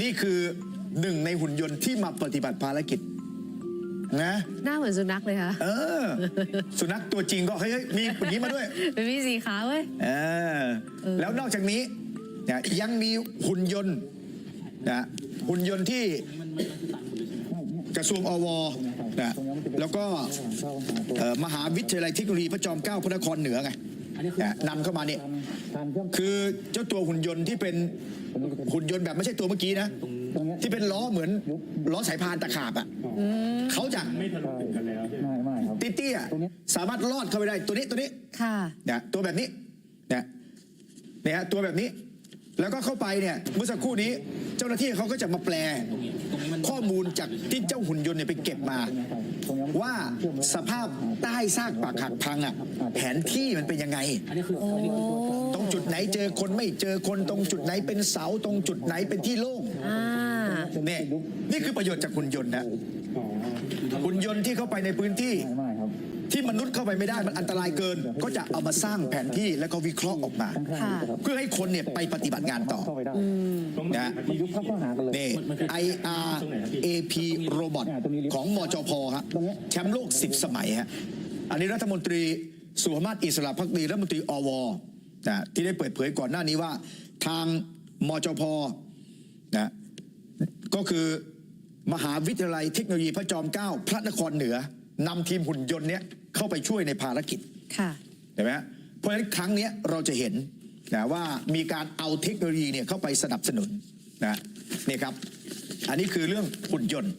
นี่คือหนึ่งในหุ่นยนต์ที่มาปฏิบัติภารกิจ นะ หน้าเหมือนสุนัขเลยค่ะเออ สุนัขตัวจริงก็เฮ้ยเฮ้ยมีอย่างนี้มาด้วยเป็นมีสีขาวเว้ย เออเออ แล้วนอกจากนี้เนี่ยยังมีหุ่นยนต์นะหุ่นยนต์ที่กระทรวงอวนะแล้วก็เอ่อมหาวิทยาลัยเทคโนโลยีพระจอมเกล้าพระนครเหนือไง นะนำเข้ามาเนี่ยคือเจ้าตัวหุ่นยนต์ที่เป็นหุ่นยนต์แบบไม่ใช่ตัวเมื่อกี้นะ ที่เป็นล้อเหมือนล้อสายพานตะขาบอะเขาจะไม่ทะลุถึงกันแล้วใช่ไหมไม่ไม่ครับเตี้ยๆสามารถลอดเข้าไปได้ตัวนี้ตัวนี้ค่ะเนี่ยตัวแบบนี้เนี่ยเนี่ยฮะตัวแบบนี้ แล้วก็เข้าไปเนี่ยเมื่อสักครู่นี้เจ้าหน้าที่เขาก็จะมาแปล ข้อมูลจากที่เจ้าหุ่นยนต์เนี่ยไปเก็บมา ว่าสภาพใต้ซากปรักหักพังอะแผนที่มันเป็นยังไงโอ้ตรงจุดไหนเจอคนไม่เจอคนตรงจุดไหนเป็นเสาตรงจุดไหนเป็นที่โล่งอ่าเนี่ยนี่คือประโยชน์จากหุ่นยนต์นะอ๋อหุ่นยนต์ที่เข้าไปในพื้นที่ไม่ไม่ครับ ที่มนุษย์เข้าไปไม่ได้มันอันตรายเกิน ก็จะเอามาสร้างแผนที่แล้วก็วิเคราะห์ออกมา ค่ะ เพื่อให้คนเนี่ยไปปฏิบัติงานต่อเข้าไปได้ตรงไหนนะมันยุบเข้าข้อหากันเลย นี่ IRAP Robot ของมจพฮะแชมป์โลก 10 สมัยฮะอันนี้รัฐมนตรีสุภามาศอิสระพักดีรัฐมนตรีอวนะที่ได้เปิดเผยก่อนหน้านี้ว่า ทางมจพนะก็คือมหาวิทยาลัยเทคโนโลยีพระจอมเกล้าพระนครเหนือ นำทีมหุ่นยนต์เนี้ยเข้าไปช่วยในภารกิจค่ะเห็นไหมฮะเพราะฉะนั้นครั้งเนี้ยเราจะเห็นนะว่ามีการเอาเทคโนโลยีเนี่ยเข้าไปสนับสนุนนะนี่ครับ อันนี้คือเรื่องหุ่นยนต์